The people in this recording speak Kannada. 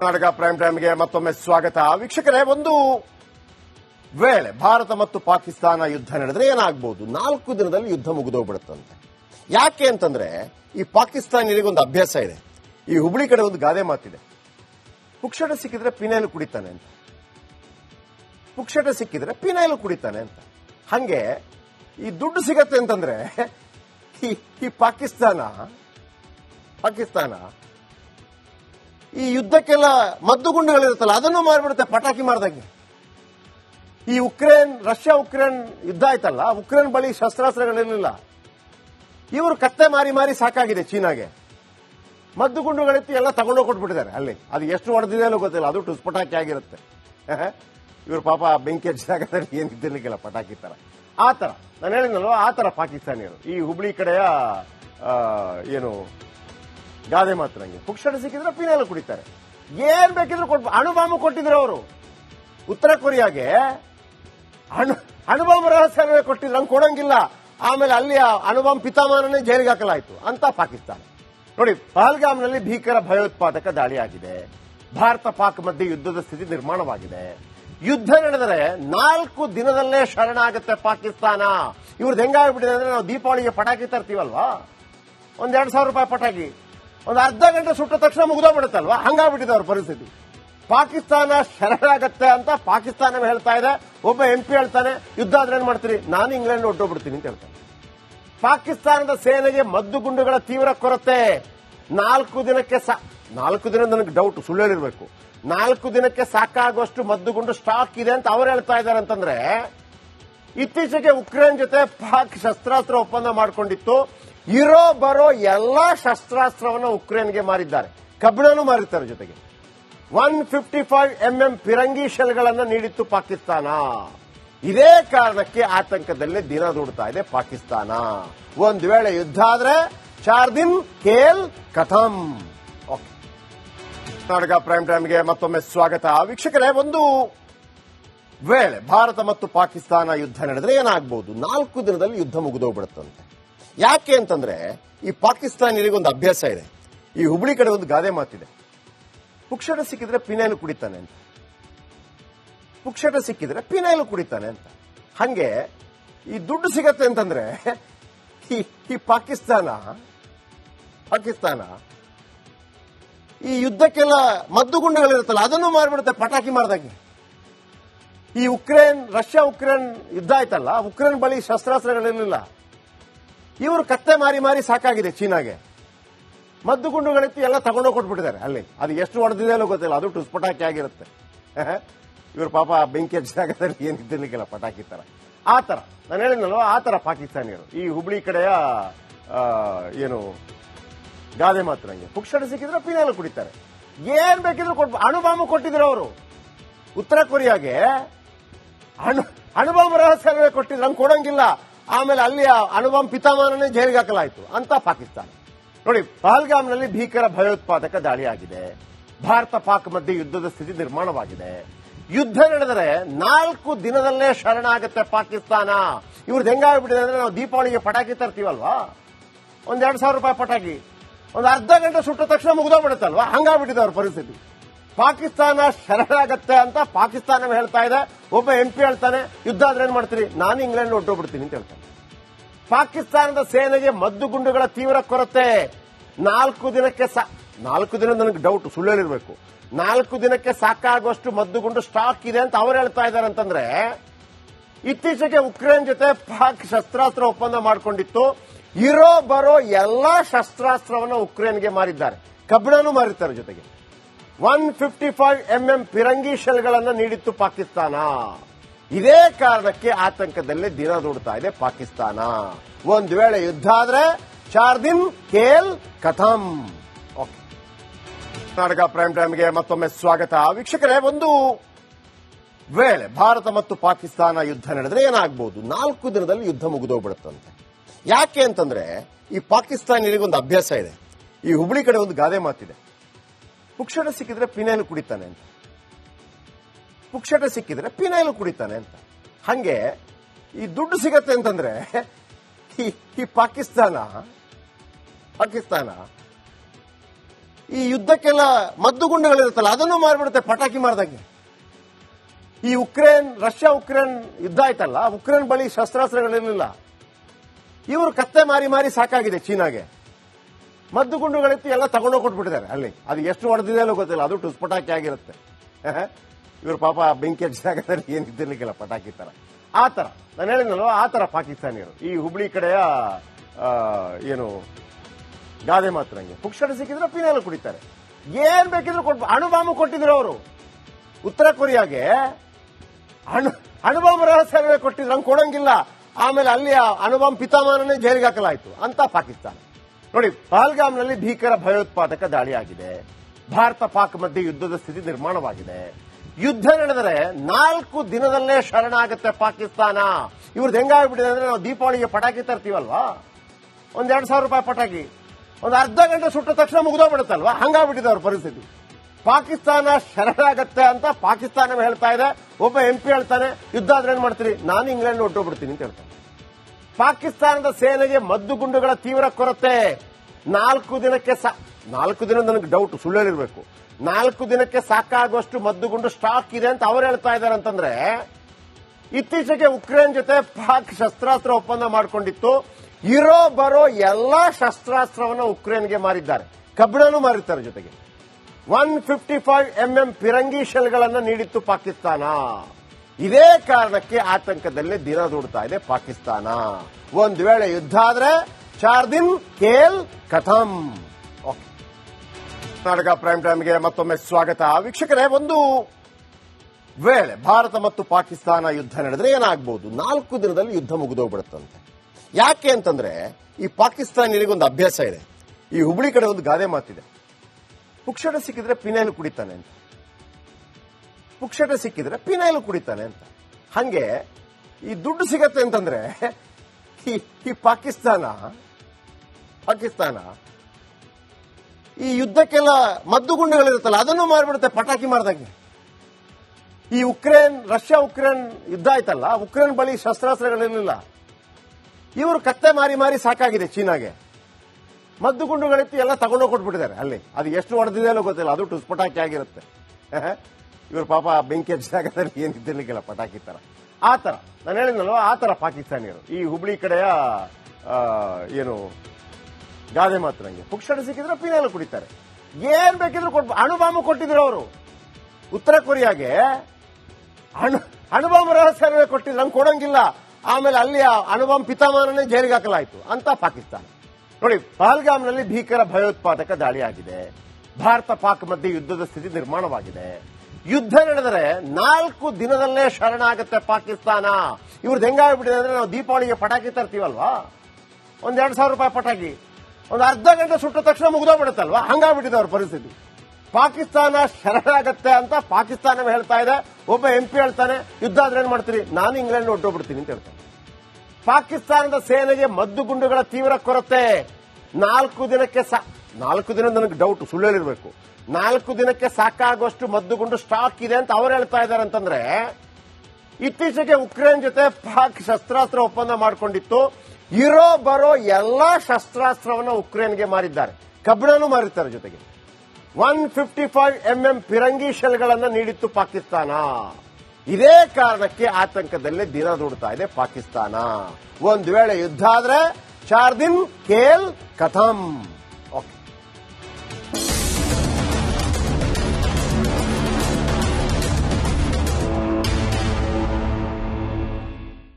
ಕರ್ನಾಟಕ ಪ್ರೈಮ್ ಟೈಮ್ಗೆ ಮತ್ತೊಮ್ಮೆ ಸ್ವಾಗತ. ವೀಕ್ಷಕರೇ, ಒಂದು ವೇಳೆ ಭಾರತ ಮತ್ತು ಪಾಕಿಸ್ತಾನ ಯುದ್ಧ ನಡೆದ್ರೆ ಏನಾಗ್ಬೋದು? ನಾಲ್ಕು ದಿನದಲ್ಲಿ ಯುದ್ಧ ಮುಗಿದೋಗ್ಬಿಡುತ್ತಂತೆ. ಯಾಕೆ ಅಂತಂದ್ರೆ, ಈ ಪಾಕಿಸ್ತಾನಿಯರಿಗೆ ಒಂದು ಅಭ್ಯಾಸ ಇದೆ. ಈ ಹುಬ್ಳಿ ಕಡೆ ಒಂದು ಗಾದೆ ಮಾತಿದೆ. ಪುಕ್ಷಟ ಸಿಕ್ಕಿದ್ರೆ ಪಿನೈಲು ಕುಡಿತಾನೆ ಅಂತ. ಪುಕ್ಷಟ ಸಿಕ್ಕಿದ್ರೆ ಪಿನೈಲು ಕುಡಿತಾನೆ ಅಂತ. ಹಂಗೆ ಈ ದುಡ್ಡು ಸಿಗತ್ತೆ ಅಂತಂದ್ರೆ, ಈ ಈ ಪಾಕಿಸ್ತಾನ ಪಾಕಿಸ್ತಾನ ಈ ಯುದ್ಧಕ್ಕೆಲ್ಲ ಮದ್ದುಗುಂಡುಗಳಿರುತ್ತಲ್ಲ, ಅದನ್ನು ಮಾರ್ಬಿಡುತ್ತೆ ಪಟಾಕಿ ಮಾರ್ದಂಗೆ. ಈ ಉಕ್ರೇನ್, ರಷ್ಯಾ ಉಕ್ರೇನ್ ಯುದ್ಧ ಆಯ್ತಲ್ಲ, ಉಕ್ರೇನ್ ಬಳಿ ಶಸ್ತ್ರಾಸ್ತ್ರಗಳಿರಲಿಲ್ಲ ಇವರು ಕತ್ತೆ ಮಾರಿ ಮಾರಿ ಸಾಕಾಗಿದೆ ಚೀನಾಗೆ. ಮದ್ದುಗುಂಡುಗಳಿತ್ತು, ಎಲ್ಲ ತಗೊಂಡು ಕೊಟ್ಬಿಟ್ಟಿದ್ದಾರೆ ಅಲ್ಲಿ. ಅದು ಎಷ್ಟು ಹೊಡೆದಿದೆ ಅನ್ನೋ ಗೊತ್ತಿಲ್ಲ, ಅದು ಟುಸ್ ಪಟಾಕಿ ಆಗಿರುತ್ತೆ. ಇವರು ಪಾಪ ಬೆಂಕಿ ಏನು ಏನಿದ್ದಿರ್ಲಿಕ್ಕಿಲ್ಲ ಪಟಾಕಿ ತರ. ಆ ತರ, ನಾನು ಹೇಳಿದ್ನಲ್ವ, ಆ ತರ ಪಾಕಿಸ್ತಾನಿಯರು. ಈ ಹುಬ್ಳಿ ಕಡೆಯ ಏನು ಗಾದೆ ಮಾತ್ರ ನಂಗೆ. ಪುಕ್ಷಣ ಸಿಕ್ಕಿದ್ರೆ ಪೀನೆಲ್ಲ ಕುಡಿತಾರೆ. ಏನ್ ಬೇಕಿದ್ರು ಕೊಟ್ಟು ಅಣುಬಾಂಬು ಕೊಟ್ಟಿದ್ರು ಅವರು. ಉತ್ತರ ಕೊರಿಯಾಗೆ ಅಣು ಅಣುಬಾಂಬ್ ರಹಸ್ಯ ಕೊಟ್ಟಿದ್ರು ನಂಗೆ ಕೊಡಂಗಿಲ್ಲ. ಆಮೇಲೆ ಅಲ್ಲಿ ಅಣುಬಾಂಬ್ ಪಿತಾಮಹನೇ ಜೈಲಿಗೆ ಹಾಕಲಾಯಿತು. ಅಂತ ಪಾಕಿಸ್ತಾನ. ನೋಡಿ, ಪಹಲ್ಗಾಮ್ನಲ್ಲಿ ಭೀಕರ ಭಯೋತ್ಪಾದಕ ದಾಳಿ ಆಗಿದೆ ಭಾರತ ಪಾಕ್ ಮಧ್ಯೆ ಯುದ್ಧದ ಸ್ಥಿತಿ ನಿರ್ಮಾಣವಾಗಿದೆ. ಯುದ್ಧ ನಡೆದರೆ ನಾಲ್ಕು ದಿನದಲ್ಲೇ ಶರಣಾಗುತ್ತೆ ಪಾಕಿಸ್ತಾನ. ಇವ್ರದ್ದು ಹೆಂಗಾಗ್ಬಿಟ್ಟಿದೆ ಅಂದ್ರೆ ನಾವು ದೀಪಾವಳಿಗೆ ಪಟಾಕಿ ತರ್ತೀವಲ್ವಾ? ಒಂದ್ ಎರಡ್ ಸಾವಿರ ರೂಪಾಯಿ ಪಟಾಕಿ. ಒಂದು ಅರ್ಧ ಗಂಟೆ ಸುಟ್ಟ ತಕ್ಷಣ ಮುಗಿದೋಗ್ಬಿಡುತ್ತಲ್ವಾ? ಹಂಗಾಗ್ಬಿಟ್ಟಿದೆ ಅವ್ರ ಪರಿಸ್ಥಿತಿ. ಪಾಕಿಸ್ತಾನ ಶರಣಾಗತ್ತೆ ಅಂತ ಪಾಕಿಸ್ತಾನ ಹೇಳ್ತಾ ಇದೆ. ಒಬ್ಬ ಎಂ ಪಿ ಹೇಳ್ತಾನೆ, ಯುದ್ಧ ಆದ್ರೆ ಏನ್ ಮಾಡ್ತೀರಿ? ನಾನು ಇಂಗ್ಲೆಂಡ್ ಒಡ್ಡೋಗ್ಬಿಡ್ತೀನಿ ಅಂತ ಹೇಳ್ತಾನೆ. ಪಾಕಿಸ್ತಾನದ ಸೇನೆಗೆ ಮದ್ದು ಗುಂಡುಗಳ ತೀವ್ರ ಕೊರತೆ. ನಾಲ್ಕು ದಿನಕ್ಕೆ ನಾಲ್ಕು ದಿನ ನನಗೆ ಡೌಟ್ ಸುಳ್ಳು ಹೇಳಿರ್ಬೇಕು. ನಾಲ್ಕು ದಿನಕ್ಕೆ ಸಾಕಾಗುವಷ್ಟು ಮದ್ದುಗುಂಡು ಸ್ಟಾಕ್ ಇದೆ ಅಂತ ಅವ್ರು ಹೇಳ್ತಾ ಇದ್ದಾರೆ ಅಂತಂದ್ರೆ, ಇತ್ತೀಚೆಗೆ ಉಕ್ರೇನ್ ಜೊತೆ ಪಾಕ್ ಶಸ್ತ್ರಾಸ್ತ್ರ ಒಪ್ಪಂದ ಮಾಡಿಕೊಂಡಿತ್ತು. ಇರೋ ಬರೋ ಎಲ್ಲಾ ಶಸ್ತ್ರಾಸ್ತ್ರವನ್ನು ಉಕ್ರೇನ್ಗೆ ಮಾರಿದ್ದಾರೆ. ಕಬ್ಬಿಣನೂ ಮಾರಿರ್ತಾರೆ ಜೊತೆಗೆ. ಒನ್ ಫಿಫ್ಟಿ ಫೈವ್ ಎಂಎಂ ಫಿರಂಗಿ ಶೆಲ್ಗಳನ್ನು ನೀಡಿತ್ತು ಪಾಕಿಸ್ತಾನ. ಇದೇ ಕಾರಣಕ್ಕೆ ಆತಂಕದಲ್ಲೇ ದಿನ ದೂಡ್ತಾ ಇದೆ ಪಾಕಿಸ್ತಾನ. ಒಂದು ವೇಳೆ ಯುದ್ಧ ಆದ್ರೆ ಚಾರ್ ದಿನ್ ಕೇಲ್ ಕಥಂ ಕರ್ನಾಟಕ ಪ್ರೈಮ್ ಟೈಮ್ಗೆ ಮತ್ತೊಮ್ಮೆ ಸ್ವಾಗತ. ವೀಕ್ಷಕರೇ, ಒಂದು ವೇಳೆ ಭಾರತ ಮತ್ತು ಪಾಕಿಸ್ತಾನ ಯುದ್ಧ ನಡೆದ್ರೆ ಏನಾಗಬಹುದು ನಾಲ್ಕು ದಿನದಲ್ಲಿ ಯುದ್ಧ ಮುಗಿದೋಗ್ಬಿಡುತ್ತಂತೆ. ಯಾಕೆ ಅಂತಂದ್ರೆ ಈ ಪಾಕಿಸ್ತಾನಿಗೆ ಒಂದು ಅಭ್ಯಾಸ ಇದೆ. ಈ ಹುಬ್ಳಿ ಕಡೆ ಒಂದು ಗಾದೆ ಮಾತಿದೆ. ಪುಕ್ಷಟ ಸಿಕ್ಕಿದ್ರೆ ಪಿನೈಲು ಕುಡಿತಾನೆ ಅಂತ. ಪುಕ್ಷಟ ಸಿಕ್ಕಿದ್ರೆ ಪಿನೈಲು ಕುಡಿತಾನೆ ಅಂತ. ಹಂಗೆ ಈ ದುಡ್ಡು ಸಿಗತ್ತೆ ಅಂತಂದ್ರೆ ಈ ಪಾಕಿಸ್ತಾನ ಪಾಕಿಸ್ತಾನ ಈ ಯುದ್ಧಕ್ಕೆಲ್ಲ ಮದ್ದುಗುಂಡುಗಳಿರುತ್ತಲ್ಲ, ಅದನ್ನು ಮಾರ್ಬಿಡುತ್ತೆ ಪಟಾಕಿ ಮಾರ್ದಂಗೆ. ಈ ಉಕ್ರೇನ್ ರಷ್ಯಾ ಉಕ್ರೇನ್ ಯುದ್ಧ ಆಯ್ತಲ್ಲ, ಉಕ್ರೇನ್ ಬಳಿ ಶಸ್ತ್ರಾಸ್ತ್ರಗಳಿರಲಿಲ್ಲ ಇವರು ಕತ್ತೆ ಮಾರಿ ಮಾರಿ ಸಾಕಾಗಿದೆ ಚೀನಾಗೆ. ಮದ್ದು ಗುಂಡುಗಳಿತ್ತು, ಎಲ್ಲ ತಗೊಂಡೋಗಿ ಕೊಟ್ಬಿಟ್ಟಿದ್ದಾರೆ ಅಲ್ಲಿ. ಅದು ಎಷ್ಟು ಹೊಡೆದಿದೆ ಅಲ್ಲೋ ಗೊತ್ತಿಲ್ಲ, ಅದು ಟುಸ್ ಪಟಾಕಿ ಆಗಿರುತ್ತೆ. ಇವರು ಪಾಪ ಬೆಂಕಿ ಹಚ್ಚಿದಾಗದಲ್ಲಿ ಏನಿದ್ದಿರ್ಲಿಕ್ಕಿಲ್ಲ ಪಟಾಕಿ ತರ. ಆ ತರ. ನಾನು ಹೇಳಿದ್ನಲ್ವ, ಆ ತರ ಪಾಕಿಸ್ತಾನಿಯರು. ಈ ಹುಬ್ಳಿ ಕಡೆಯ ಏನು, ಗಾದೆ ಮಾತ್ರ ಹಂಗೆ. ಪುಕ್ಷಣ ಸಿಕ್ಕಿದ್ರೆ ಪಿನೆಲ್ಲ ಕುಡಿತಾರೆ. ಏನ್ ಬೇಕಿದ್ರು ಕೊಟ್ಟು ಅಣುಬಾಂಬು ಕೊಟ್ಟಿದ್ರು ಅವರು. ಉತ್ತರ ಕೊರಿಯಾಗೆ ಅಣು ಅಣುಬಾಂಬು ರಹಸ್ಯ ಕೊಟ್ಟಿದ್ರು ಹಂಗೆ ಕೊಡಂಗಿಲ್ಲ. ಆಮೇಲೆ ಅಲ್ಲಿ ಅನುಭವ ಪಿತಾಮಹನೇ ಜೈಲಿಗೆ ಹಾಕಲಾಯಿತು. ಅಂತ ಪಾಕಿಸ್ತಾನ. ನೋಡಿ, ಪಹಲ್ಗಾಮ್ನಲ್ಲಿ ಭೀಕರ ಭಯೋತ್ಪಾದಕ ದಾಳಿಯಾಗಿದೆ. ಭಾರತ ಪಾಕ್ ಮಧ್ಯೆ ಯುದ್ಧದ ಸ್ಥಿತಿ ನಿರ್ಮಾಣವಾಗಿದೆ. ಯುದ್ಧ ನಡೆದರೆ ನಾಲ್ಕು ದಿನದಲ್ಲೇ ಶರಣಾಗುತ್ತೆ ಪಾಕಿಸ್ತಾನ. ಇವ್ರದ್ದು ಹೆಂಗಾಗ್ಬಿಟ್ಟಿದೆ ಅಂದ್ರೆ ನಾವು ದೀಪಾವಳಿಗೆ ಪಟಾಕಿ ತರ್ತೀವಲ್ವಾ? ಒಂದ್ ಎರಡ್ ಸಾವಿರ ರೂಪಾಯಿ ಪಟಾಕಿ. ಒಂದು ಅರ್ಧ ಗಂಟೆ ಸುಟ್ಟ ತಕ್ಷಣ ಮುಗಿದೋಗ್ಬಿಡುತ್ತಲ್ವಾ? ಹಂಗಾಗ್ಬಿಟ್ಟಿದೆ ಅವ್ರ ಪರಿಸ್ಥಿತಿ. ಪಾಕಿಸ್ತಾನ ಶರಣಾಗತ್ತೆ ಅಂತ ಪಾಕಿಸ್ತಾನ ಹೇಳ್ತಾ ಇದೆ. ಒಬ್ಬ ಎಂ ಪಿ ಹೇಳ್ತಾನೆ, ಯುದ್ಧ ಆದ್ರೆ ಏನ್ ಮಾಡ್ತೀರಿ? ನಾನು ಇಂಗ್ಲೆಂಡ್ ಹೊಟ್ಟೋಗ್ಬಿಡ್ತೀನಿ ಅಂತ ಹೇಳ್ತಾನೆ. ಪಾಕಿಸ್ತಾನದ ಸೇನೆಗೆ ಮದ್ದುಗುಂಡುಗಳ ತೀವ್ರ ಕೊರತೆ. ನಾಲ್ಕು ದಿನಕ್ಕೆ ನಾಲ್ಕು ದಿನ ನನಗೆ ಡೌಟ್ ಸುಳ್ಳು ನಾಲ್ಕು ದಿನಕ್ಕೆ ಸಾಕಾಗುವಷ್ಟು ಮದ್ದುಗುಂಡು ಸ್ಟಾಕ್ ಇದೆ ಅಂತ ಅವ್ರು ಹೇಳ್ತಾ ಇದ್ದಾರೆ ಅಂತಂದ್ರೆ, ಇತ್ತೀಚೆಗೆ ಉಕ್ರೇನ್ ಜೊತೆ ಪಾಕ್ ಶಸ್ತ್ರಾಸ್ತ್ರ ಒಪ್ಪಂದ ಮಾಡಿಕೊಂಡಿತ್ತು. ಇರೋ ಬರೋ ಎಲ್ಲಾ ಶಸ್ತ್ರಾಸ್ತ್ರವನ್ನು ಉಕ್ರೇನ್ಗೆ ಮಾರಿದ್ದಾರೆ. ಕಬ್ಬಿಣನೂ ಮಾರಿದ್ದಾರೆ ಜೊತೆಗೆ. ಒನ್ ಫಿಫ್ಟಿ ಫೈವ್ ಎಂಎಂ ಪಿರಂಗಿ ಶೆಲ್ಗಳನ್ನು ನೀಡಿತ್ತು ಪಾಕಿಸ್ತಾನ. ಇದೇ ಕಾರಣಕ್ಕೆ ಆತಂಕದಲ್ಲೇ ದಿನ ದೂಡ್ತಾ ಇದೆ ಪಾಕಿಸ್ತಾನ. ಒಂದು ವೇಳೆ ಯುದ್ಧ ಆದ್ರೆ ಚಾರ್ ದಿನ್ ಕೇಲ್ ಕಥಂ. ಓಕೆ. ಕರ್ನಾಟಕ ಪ್ರೈಮ್ ಟೈಮ್ಗೆ ಮತ್ತೊಮ್ಮೆ ಸ್ವಾಗತ. ವೀಕ್ಷಕರೇ, ಒಂದು ವೇಳೆ ಭಾರತ ಮತ್ತು ಪಾಕಿಸ್ತಾನ ಯುದ್ಧ ನಡೆದ್ರೆ ಏನಾಗ್ಬೋದು? ನಾಲ್ಕು ದಿನದಲ್ಲಿ ಯುದ್ಧ ಮುಗಿದೋಗ್ಬಿಡುತ್ತಂತೆ. ಯಾಕೆ ಅಂತಂದ್ರೆ, ಈ ಪಾಕಿಸ್ತಾನಿಯರಿಗೆ ಒಂದು ಅಭ್ಯಾಸ ಇದೆ. ಈ ಹುಬ್ಳಿ ಕಡೆ ಒಂದು ಗಾದೆ ಮಾತಿದೆ. ಪುಕ್ಷಣ ಸಿಕ್ಕಿದ್ರೆ ಪಿನೇಲು ಕುಡಿತಾನೆ ಅಂತ. ಪುಕ್ಷಟ ಸಿಕ್ಕಿದ್ರೆ ಪಿನೈಲು ಕುಡಿತಾನೆ ಅಂತ. ಹಂಗೆ ಈ ದುಡ್ಡು ಸಿಗತ್ತೆ ಅಂತಂದ್ರೆ ಈ ಪಾಕಿಸ್ತಾನ ಪಾಕಿಸ್ತಾನ ಈ ಯುದ್ಧಕ್ಕೆಲ್ಲ ಮದ್ದುಗುಂಡುಗಳಿರುತ್ತಲ್ಲ ಅದನ್ನು ಮಾರ್ಬಿಡುತ್ತೆ ಪಟಾಕಿ ಮಾರ್ದಂಗೆ. ಈ ಉಕ್ರೇನ್, ರಷ್ಯಾ, ಉಕ್ರೇನ್ ಯುದ್ಧ ಆಯ್ತಲ್ಲ, ಉಕ್ರೇನ್ ಬಳಿ ಶಸ್ತ್ರಾಸ್ತ್ರಗಳಿರಲಿಲ್ಲ ಇವರು ಕತ್ತೆ ಮಾರಿ ಮಾರಿ ಸಾಕಾಗಿದೆ ಚೀನಾಗೆ. ಮದ್ದುಗುಂಡುಗಳಿತ್ತು ಎಲ್ಲ ತಗೊಂಡೋಗಿ ಕೊಟ್ಬಿಟ್ಟಿದ್ದಾರೆ ಅಲ್ಲಿ. ಅದು ಎಷ್ಟು ಹೊಡೆದಿದೆ ಅಲ್ಲೋ ಗೊತ್ತಿಲ್ಲ, ಅದು ಟುಸ್ಪಟಾಕಿ ಆಗಿರುತ್ತೆ. ಇವರು ಪಾಪ ಬೆಂಕಿ ಹಚ್ಚಿದಾಗ ಏನಿದ್ದಿರ್ಲಿಕ್ಕಿಲ್ಲ ಪಟಾಕಿ ತರ. ಆ ತರ. ನಾನು ಹೇಳಿದ್ನಲ್ವ, ಆ ತರ ಪಾಕಿಸ್ತಾನಿಯರು. ಈ ಹುಬ್ಳಿ ಕಡೆಯ ಏನು, ಗಾದೆ ಮಾತ್ರ ಹಂಗೆ. ಪುಕ್ಷಣ ಸಿಕ್ಕಿದ್ರೆ ಪಿನೇಲು ಕುಡಿತಾರೆ. ಏನ್ ಬೇಕಿದ್ರು ಕೊಟ್ಟು ಅಣುಬಾಂಬು ಕೊಟ್ಟಿದ್ರು ಅವರು. ಉತ್ತರ ಕೊರಿಯಾಗೆ ಅಣು ಅಣುಬಾಂಬ್ ರಹಸ್ಯ ಕೊಟ್ಟಿದ್ರು, ಹಂಗೆ ಕೊಡಂಗಿಲ್ಲ. ಆಮೇಲೆ ಅಲ್ಲಿ ಅಣುಬಾಂಬ್ ಪಿತಾಮಹನೇ ಜೈಲಿಗೆ ಹಾಕಲಾಯಿತು. ಅಂತ ಪಾಕಿಸ್ತಾನ. ನೋಡಿ, ಪಹಲ್ಗಾಮ್ನಲ್ಲಿ ಭೀಕರ ಭಯೋತ್ಪಾದಕ ದಾಳಿಯಾಗಿದೆ. ಭಾರತ ಪಾಕ್ ಮಧ್ಯೆ ಯುದ್ಧದ ಸ್ಥಿತಿ ನಿರ್ಮಾಣವಾಗಿದೆ. ಯುದ್ಧ ನಡೆದರೆ ನಾಲ್ಕು ದಿನದಲ್ಲೇ ಶರಣಾಗುತ್ತೆ ಪಾಕಿಸ್ತಾನ. ಇವ್ರದ್ದು ಹೆಂಗಾಗ್ಬಿಟ್ಟಿದೆ ಅಂದ್ರೆ ನಾವು ದೀಪಾವಳಿಗೆ ಪಟಾಕಿ ತರ್ತೀವಲ್ವಾ? ಒಂದ್ ಎರಡ್ ಸಾವಿರ ರೂಪಾಯಿ ಪಟಾಕಿ. ಒಂದು ಅರ್ಧ ಗಂಟೆ ಸುಟ್ಟ ತಕ್ಷಣ ಮುಗಿದೋಗ್ಬಿಡುತ್ತಲ್ವಾ? ಹಂಗಾಗ್ಬಿಟ್ಟಿದೆ ಅವ್ರ ಪರಿಸ್ಥಿತಿ. ಪಾಕಿಸ್ತಾನ ಶರಣಾಗತ್ತೆ ಅಂತ ಪಾಕಿಸ್ತಾನ ಹೇಳ್ತಾ ಇದೆ. ಒಬ್ಬ ಎಂ ಪಿ ಹೇಳ್ತಾನೆ, ಯುದ್ಧ ಆದ್ರೆ ಏನ್ ಮಾಡ್ತೀರಿ? ನಾನು ಇಂಗ್ಲೆಂಡ್ ಹೊಟ್ಟೋಗ್ಬಿಡ್ತೀನಿ ಅಂತ ಹೇಳ್ತಾನೆ. ಪಾಕಿಸ್ತಾನದ ಸೇನೆಗೆ ಮದ್ದು ಗುಂಡುಗಳ ತೀವ್ರ ಕೊರತೆ. ನಾಲ್ಕು ದಿನಕ್ಕೆ ನಾಲ್ಕು ದಿನ ನನಗೆ ಡೌಟ್ ಸುಳ್ಳು ನಾಲ್ಕು ದಿನಕ್ಕೆ ಸಾಕಾಗುವಷ್ಟು ಮದ್ದುಗುಂಡು ಸ್ಟಾಕ್ ಇದೆ ಅಂತ ಅವ್ರು ಹೇಳ್ತಾ ಇದ್ದಾರೆ ಅಂತಂದ್ರೆ, ಇತ್ತೀಚೆಗೆ ಉಕ್ರೇನ್ ಜೊತೆ ಪಾಕ್ ಶಸ್ತ್ರಾಸ್ತ್ರ ಒಪ್ಪಂದ ಮಾಡಿಕೊಂಡಿತ್ತು. ಇರೋ ಬರೋ ಎಲ್ಲಾ ಶಸ್ತ್ರಾಸ್ತ್ರವನ್ನ ಉಕ್ರೇನ್ಗೆ ಮಾರಿದ್ದಾರೆ. ಕಬ್ಬಿಣನೂ ಮಾರಿದ್ದಾರೆ ಜೊತೆಗೆ. ಒನ್ ಫಿಫ್ಟಿ ಫೈವ್ ಎಂಎಂ ಪಿರಂಗಿ ಶೆಲ್ಗಳನ್ನು ನೀಡಿತ್ತು ಪಾಕಿಸ್ತಾನ. ಇದೇ ಕಾರಣಕ್ಕೆ ಆತಂಕದಲ್ಲಿ ದಿನ ದೂಡ್ತಾ ಇದೆ ಪಾಕಿಸ್ತಾನ. ಒಂದು ವೇಳೆ ಯುದ್ಧ ಆದ್ರೆ ಚಾರ್ ದಿನ್ ಕೇಲ್ ಕಥಂ. ಕರ್ನಾಟಕ ಪ್ರೈಮ್ ಟೈಮ್ಗೆ ಮತ್ತೊಮ್ಮೆ ಸ್ವಾಗತ. ವೀಕ್ಷಕರೇ, ಒಂದು ವೇಳೆ ಭಾರತ ಮತ್ತು ಪಾಕಿಸ್ತಾನ ಯುದ್ಧ ನಡೆದ್ರೆ ಏನಾಗಬಹುದು ನಾಲ್ಕು ದಿನದಲ್ಲಿ ಯುದ್ಧ ಮುಗಿದೋಗ್ಬಿಡುತ್ತಂತೆ. ಯಾಕೆ ಅಂತಂದ್ರೆ, ಈ ಪಾಕಿಸ್ತಾನಿಯರಿಗೆ ಒಂದು ಅಭ್ಯಾಸ ಇದೆ. ಈ ಹುಬ್ಳಿ ಕಡೆ ಒಂದು ಗಾದೆ ಮಾತಿದೆ. ಪುಕ್ಷಟ ಸಿಕ್ಕಿದ್ರೆ ಪಿನೈಲ್ ಕುಡಿತಾನೆ ಅಂತ. ಪುಕ್ಷಟ ಸಿಕ್ಕಿದ್ರೆ ಪಿನೈಲ್ ಕುಡಿತಾನೆ ಅಂತ. ಹಂಗೆ ಈ ದುಡ್ಡು ಸಿಗತ್ತೆ ಅಂತಂದ್ರೆ ಈ ಪಾಕಿಸ್ತಾನ ಪಾಕಿಸ್ತಾನ ಈ ಯುದ್ಧಕ್ಕೆಲ್ಲ ಮದ್ದುಗುಂಡುಗಳಿರುತ್ತಲ್ಲ, ಅದನ್ನು ಮಾರ್ಬಿಡುತ್ತೆ ಪಟಾಕಿ ಮಾರ್ದಂಗೆ. ಈ ಉಕ್ರೇನ್, ರಷ್ಯಾ ಉಕ್ರೇನ್ ಯುದ್ಧ ಆಯ್ತಲ್ಲ, ಉಕ್ರೇನ್ ಬಳಿ ಶಸ್ತ್ರಾಸ್ತ್ರಗಳಿರಲಿಲ್ಲ ಇವರು ಕತ್ತೆ ಮಾರಿ ಮಾರಿ ಸಾಕಾಗಿದೆ ಚೀನಾಗೆ. ಮದ್ದುಗುಂಡುಗಳಿತ್ತು, ಎಲ್ಲ ತಗೊಂಡೋಗಿ ಕೊಟ್ಬಿಟ್ಟಿದ್ದಾರೆ ಅಲ್ಲಿ. ಅದು ಎಷ್ಟು ಹೊಡೆದಿದೆ ಅಲ್ಲೋ ಗೊತ್ತಿಲ್ಲ, ಅದು ಟುಸ್ ಪಟಾಕಿ ಆಗಿರುತ್ತೆ. ಇವರು ಪಾಪ ಬೆಂಕಿ ಹಚ್ಚಿದಾಗದಲ್ಲಿ ಏನಿದ್ದಿರ್ಲಿಕ್ಕಿಲ್ಲ ಪಟಾಕಿ ತರ. ಆ ತರ, ನಾನು ಹೇಳಿದ್ನಲ್ವ, ಆ ತರ ಪಾಕಿಸ್ತಾನಿಯರು. ಈ ಹುಬ್ಳಿ ಕಡೆಯ ಏನು ಗಾದೆ ಮಾತ್ರಂಗೆ ಪುಕ್ಷಣ ಸಿಕ್ಕಿದ್ರೆ ಪೀನೆಲ್ಲ ಕುಡಿತಾರೆ. ಏನ್ ಬೇಕಿದ್ರು ಕೊಟ್ಟು ಅಣುಬಾಂಬು ಕೊಟ್ಟಿದ್ರು ಅವರು. ಉತ್ತರ ಕೊರಿಯಾಗೆ ಅಣು ಅಣುಬಾಂಬ್ ರಹಸ್ಯ ಕೊಟ್ಟಿದ್ರು ನಂಗೆ ಕೊಡಂಗಿಲ್ಲ. ಆಮೇಲೆ ಅಲ್ಲಿ ಅಣುಬಾಂಬ್ ಪಿತಾಮಹನೇ ಜೈಲಿಗೆ ಹಾಕಲಾಯಿತು. ಅಂತ ಪಾಕಿಸ್ತಾನ. ನೋಡಿ, ಪಹಲ್ಗಾಮ್ನಲ್ಲಿ ಭೀಕರ ಭಯೋತ್ಪಾದಕ ದಾಳಿಯಾಗಿದೆ. ಭಾರತ ಪಾಕ್ ಮಧ್ಯೆ ಯುದ್ಧದ ಸ್ಥಿತಿ ನಿರ್ಮಾಣವಾಗಿದೆ. ಯುದ್ಧ ನಡೆದರೆ ನಾಲ್ಕು ದಿನದಲ್ಲೇ ಶರಣಾಗುತ್ತೆ ಪಾಕಿಸ್ತಾನ. ಇವ್ರದ್ದು ಹೆಂಗಾಗ್ಬಿಟ್ಟಿದೆ ಅಂದ್ರೆ ನಾವು ದೀಪಾವಳಿಗೆ ಪಟಾಕಿ ತರ್ತೀವಲ್ವಾ? ಒಂದ್ ಎರಡ್ ಸಾವಿರ ರೂಪಾಯಿ ಪಟಾಕಿ. ಒಂದು ಅರ್ಧ ಗಂಟೆ ಸುಟ್ಟ ತಕ್ಷಣ ಮುಗಿದೋಗ್ಬಿಡುತ್ತಲ್ವಾ? ಹಂಗಾಗ್ಬಿಟ್ಟಿದೆ ಅವ್ರ ಪರಿಸ್ಥಿತಿ. ಪಾಕಿಸ್ತಾನ ಶರಣಾಗತ್ತೆ ಅಂತ ಪಾಕಿಸ್ತಾನ ಹೇಳ್ತಾ ಇದೆ. ಒಬ್ಬ ಎಂ ಪಿ ಹೇಳ್ತಾನೆ, ಯುದ್ಧ ಆದ್ರೆ ಏನ್ ಮಾಡ್ತೀರಿ? ನಾನು ಇಂಗ್ಲೆಂಡ್ ಹೊಟ್ಟೋಗ್ಬಿಡ್ತೀನಿ ಅಂತ ಹೇಳ್ತಾನೆ. ಪಾಕಿಸ್ತಾನದ ಸೇನೆಗೆ ಮದ್ದುಗುಂಡುಗಳ ತೀವ್ರ ಕೊರತೆ. ನಾಲ್ಕು ದಿನಕ್ಕೆ ನಾಲ್ಕು ದಿನ ನನಗೆ ಡೌಟ್ ಸುಳ್ಳು ನಾಲ್ಕು ದಿನಕ್ಕೆ ಸಾಕಾಗುವಷ್ಟು ಮದ್ದುಗುಂಡು ಸ್ಟಾಕ್ ಇದೆ ಅಂತ ಅವ್ರು ಹೇಳ್ತಾ ಇದ್ದಾರೆ ಅಂತಂದ್ರೆ, ಇತ್ತೀಚೆಗೆ ಉಕ್ರೇನ್ ಜೊತೆ ಪಾಕ್ ಶಸ್ತ್ರಾಸ್ತ್ರ ಒಪ್ಪಂದ ಮಾಡಿಕೊಂಡಿತ್ತು. ಇರೋ ಬರೋ ಎಲ್ಲಾ ಶಸ್ತ್ರಾಸ್ತ್ರವನ್ನು ಉಕ್ರೇನ್ಗೆ ಮಾರಿದ್ದಾರೆ. ಕಬ್ಬಿಣನೂ ಮಾರಿದ್ದಾರೆ ಜೊತೆಗೆ. ಒನ್ ಫಿಫ್ಟಿ ಫೈವ್ ಎಂಎಂ ಪಿರಂಗಿ ಶೆಲ್ಗಳನ್ನು ನೀಡಿತ್ತು ಪಾಕಿಸ್ತಾನ. ಇದೇ ಕಾರಣಕ್ಕೆ ಆತಂಕದಲ್ಲಿ ದಿನ ದೂಡ್ತಾ ಇದೆ ಪಾಕಿಸ್ತಾನ. ಒಂದು ವೇಳೆ ಯುದ್ಧ ಆದ್ರೆ ಚಾರ್ ದಿನ್ ಕೇಲ್ ಕಥಂ.